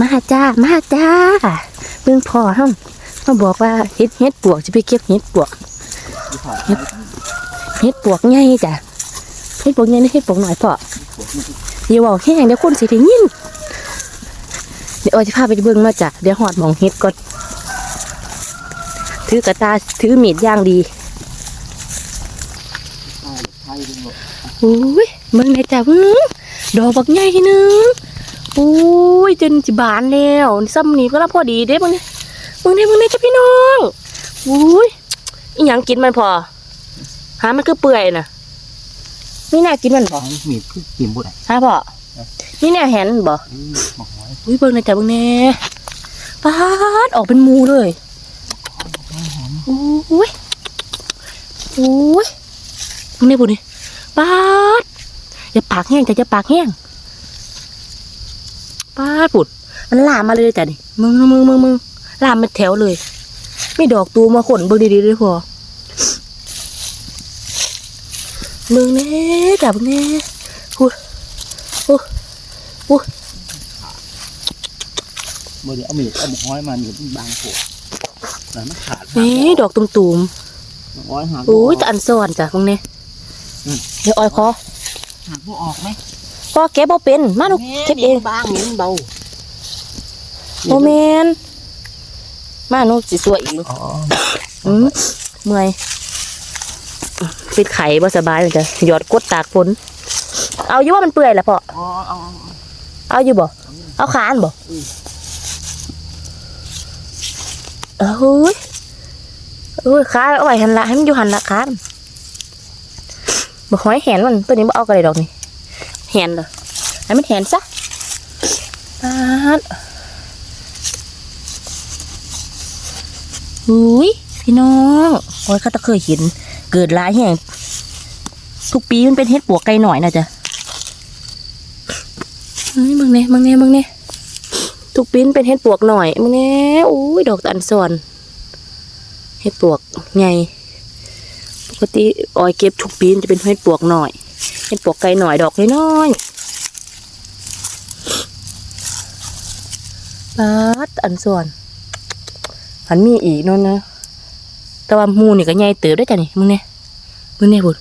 มาจ้า มาจ้าเบิ่งพ่อเฮาเขาบอกว่าเฮ็ดเฮ็ดปวกจะไปเก็บเฮ็ดปวกเฮ็ดเฮ็ดปวกใหญ่จ้ะเฮ็ดปวกใหญ่นี่เฮ็ดปวกหน่อยพ่ออย่าเว้าแห้งเดี๋ยวคนสิได้ยินเดี๋ยวออยจะพาไปเบิ่งเนาจ้ะเดี๋ยวหอดมองเฮ็ดก่อนถือกระตาถือมีดย่างดีไทยดึงหมดโอ้ยเบิ่งได้จ้ะเบิ่งดอกบักใหญ่หนึง อ้ยจนสิบานแล้วซ้ำนี้ก็ละพอดีเด้เบิ่งนี่เบิ่งได้เบิ่งได้จ้ะพี่น้องโอ้ยอีหยังกินมันพอ หามันคือเปื่อยน่ะนี่น่ากินมันบ่ของมีดคือกินบุได้ฮะพ่อนี่น่าเห็นบ่อืมหมอกหอยอุ้ยเบิ่งได้จ้ะเบิ่งแน่ปาดออกเป็นหมูเลยโอ้ยโอ้ยเบิ่งได้บ่นี่ปาดอย่าปากแห้งจ้ะอย่าปากแห้ง ป้าดปุด มันลามมาเลยจ้ะนี่มึงมึงมึงมึงลามเป็นแถวเลยไม่ดอกตูมาขนเบิ่งดีๆเลยพอมึงเน่จับเน่พูดพูดพูดเมื่อเดี๋ยวเอามีดเอาหมอกหอยมานี่บางโผล่แล้วมันขาดเน่ดอกตุ่มหมอกหอยหาๆโอ้ยแต่อันซ้อนจ้ะมึงเน่เดี๋ยวอ้อยคอหาพวกออกไหมพ่ อแกบ่เป็นมาหนูเก็บเองบางนี่มันเบาโมเมนมาหนูสิสวยอีกอ๋ออืมเมื่อยปิดไข่บ่สบายเลยจ้ะหยอดกดตากฝนเอาอยู่ว่ามันเปื่อยแหละพ่ออ๋อเอาเอาเอาอยู่บ่เอาขานบ่อืมเอ้ยเอ้ยขาเอาไว้หันละให้มันอยู่หันละขานบ่หอยแหนมันตัวนี้บ่เอากระไรดอกนี่ แหนเหรอให้มันแหนซะปาดอุ้ยพี่น้องโอ้ยเขาตะเคยเห็น เกิดหลายแห่งทุกปีมันเป็นเห็ดปวกไก่หน่อยนะจ๊ะเฮ้ยมึงเนี่ยมึงเนี่ยมึงเนี่ยทุกปีนเป็นเห็ดปวกหน่อยมึงเนี่ยอุ้ยดอกตันซอนเห็ดปวกไงปกติออยเก็บทุกปีนจะเป็นเห็ดปวกหน่อย เห็ดปวกไก่หน่อยดอกน้อยๆปัดอันส่วนอันมีอีกนั่นนะแต่ว่ามูนี่ก็ใหญ่เติบได้อจ้ะนี่มึงเนี่ยมึงเนี่ยบุญ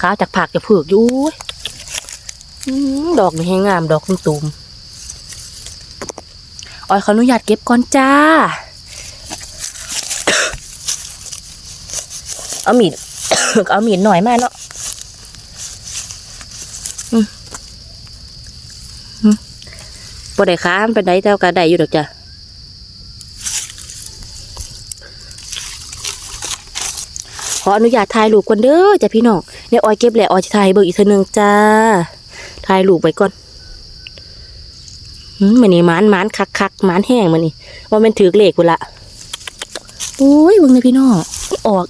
ขาวจากผักจะผือกอยู่อุ้ยอื้อดอกนี่ให้งามดอกตุ่มออยขออนุญาตเก็บก่อนจ้า เอามีด เอามีดหน่อยมาเนาะ บ่ได้ค้ามไปไดเจ้ากระไดอยู่ดอกจ้ะขออนุญาตถ่ายรูปก่อนเด้อจ้ะพี่น้องเดี๋ยออยเก็บแหละออยจะถ่ายเบิกอีกเทีนึงจ้าถ่ายรูปไว้ก่อนมันนี่มานมานคักคักมานแห้งมันนี่ว่ามันถือเลขกูละโอ้ยเบิ่งเลยพี่น้องออก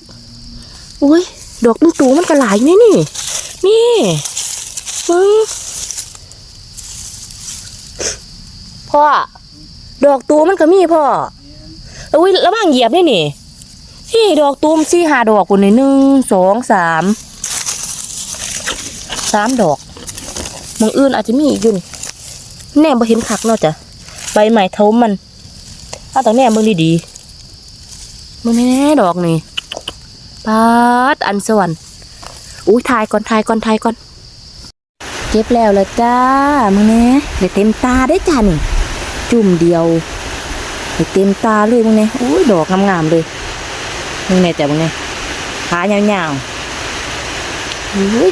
โอ้ยดอกตุ้งตูมันก็หลายนี่นี่นี่ พ่อ ดอกตูมมันก็มีพ่อโอ้ยระวังเหยียบนี่นี่นี่ดอกตูมสี่หาดอกกูนี่หนึ่งสองสามสามดอกมองอื่นอาจจะมีอีกยู่นแนมบ่เห็นคักเนาะจ้ะใบใหม่เท่ามันเอาแต่แหนมเบิ่งดีๆมึงแน่ดอกนี่ปาดอันสวรรค์อุ้ยถ่ายก่อนถ่ายก่อนถ่ายก่อน เก็บแล้วละจ้ามึงแน่เดี๋ยวเต็มตาได้จ้านี่ จุ่มเดียวเดี๋ยวเต็มตาเลยมึงแน่อุ้ยดอกงามๆเลยมึงแน่จ้ะมึงแน่ขายาวๆอุ้ย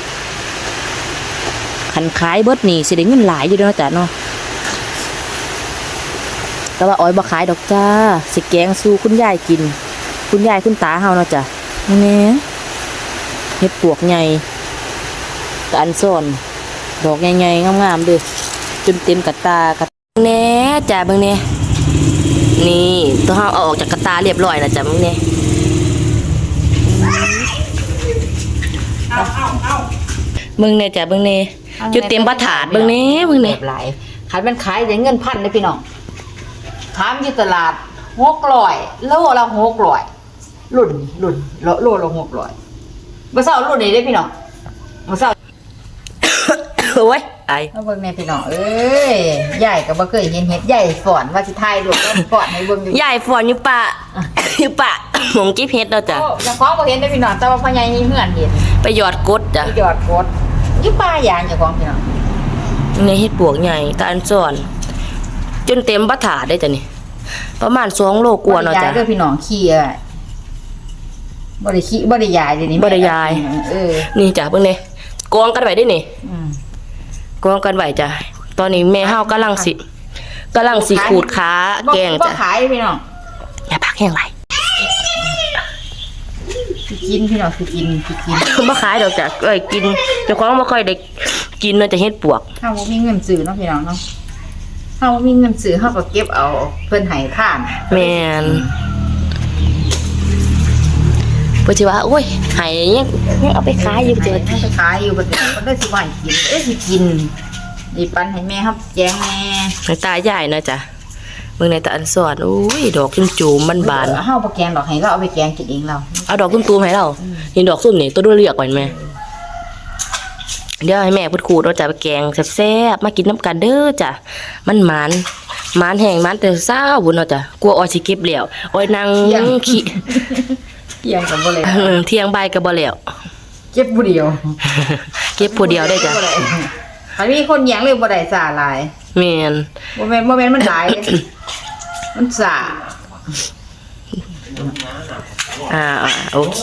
ขันขายเบิดนี่สิได้เงินหลายอยู่เนะจ้ะเนาะแต่ว่าอ้อยบ่ขายดอกจ้าสิแกงสู้คุณยายกิน คุณยายคุณตาเฮาเนาะจ้ะนี่แหน่เฮ็ดปวกใหญ่กันซ่อน ดอกใหญ่ๆงามๆเด้อจนเต็มกระตากระแหน่จ้ะเบิ่งแหน่นี่ตัวเฮาเอาออกจากกระตาเรียบร้อยแล้วจ้ะเบิ่งแหน่เบิ่งแหน่จ้ะเบิ่งแหน่จุดเต็มประถาดเบิ่งแหน่เบิ่งแหน่แบบหลายขายมันขายได้เงินพันเลยพี่น้องขายอยู่ตลาดหกร้อยโลละหกร้อยรุ่นรุ่นโลโลละหกร้อยเมื่อเช้ารุ่นนี้ได้พี่น้องเมื่อเช้า โอ้ยไอเอาเบิ่งแน่พี่น้องเอ้ยใหญ่ก็บ่เคยเห็นเฮ็ดใหญ่ฝอนว่าสิทายลูกก็ฝอนให้เบิ่งอยู่ยายฝอนอยู่ป่าอยู่ป่าหมองกิ๊บเฮ็ดเราะจ้ะโอ้ยังฟ้องบ่เห็นได้อพี่น้องแต่ว่าพ่อใหญ่นี่เฮือนเห็นไปหยอดกดจ้ะไปหยอดกดอยู่ป่าอย่างเจ้าของพี่น้องในเฮ็ดปวกใหญ่ตาอันซ่อน จนเต็มบัตถาได้จ้ะนี่ประมาณสองโลกว่าเนาะจ้ะบ่ได้ยายเด้อพี่น้องขี้อะบ่ได้ขี้บ่ได้ยายเดี๋ยวนี้บ่ได้ยายเออนี่จ้ะเบิ่งนี่กองกันไว้ได้นี่อืม กองกันไว้จ้ะตอนนี้แม่เฮากำลังสิกำลังสิขูดขาแกงบ่จ้ะขายเด้อพี่น้องอย่าพักแห้งไหลสิกินพี่น้องสิกินสิกินบ่ขายดอกจ้ะเอ้ยกินเจ้าของบ่ค่อยได้กินเนาะจะเฮ็ดปวกเฮาบ่มีเงินซื้อเนาะพี่น้องเนาะเฮาบ่มีเงินซื้อเฮาก็เก็บเอาเพิ่นให้ทานแม่น เพิ่นสิว่าโอ้ยให้ยังยังเอาไปขายอยู่ให้เจ้ะให้ไปขายอยู่เพิ่นเพิ่นได้สิว่าให้กินเอ้ยสิกินนี่ปันให้แม่เฮาแจงแม่ในตาใหญ่นะจ้ะเบิ่งในตาอันสอนโอ้ยดอกจุ่มจูมมันบานเฮาบ่แกงดอกให้เราเอาไปแกงกินเองเราเอาดอกตุ้มๆให้เรานี่ดอกส้มนี่ตัวด้วยเลือกก่อนแม่เดี๋ยวให้แม่เพิ่นขูดเราจะไปแกงแซ่บๆมากินน้ำกันเด้อจ้ะมันหมานหมานแห้งหมานแต่เช้าบุญเนาะจ้ะกลัวออยสิเก็บแล้วออยนั่งขี้ เที่ยงก็บ่เลยเออเที่ยงบ่ายก็บ่แล้วเก็บผู้เดียวเก็บผู้เดียวได้จ้ะบ่ได้มันมีคนแยงเลยบ่ได้สาหลายแม่นบ่แม่นบ่แม่นมันหลายเด้มันสาอ่าอ่าโอเค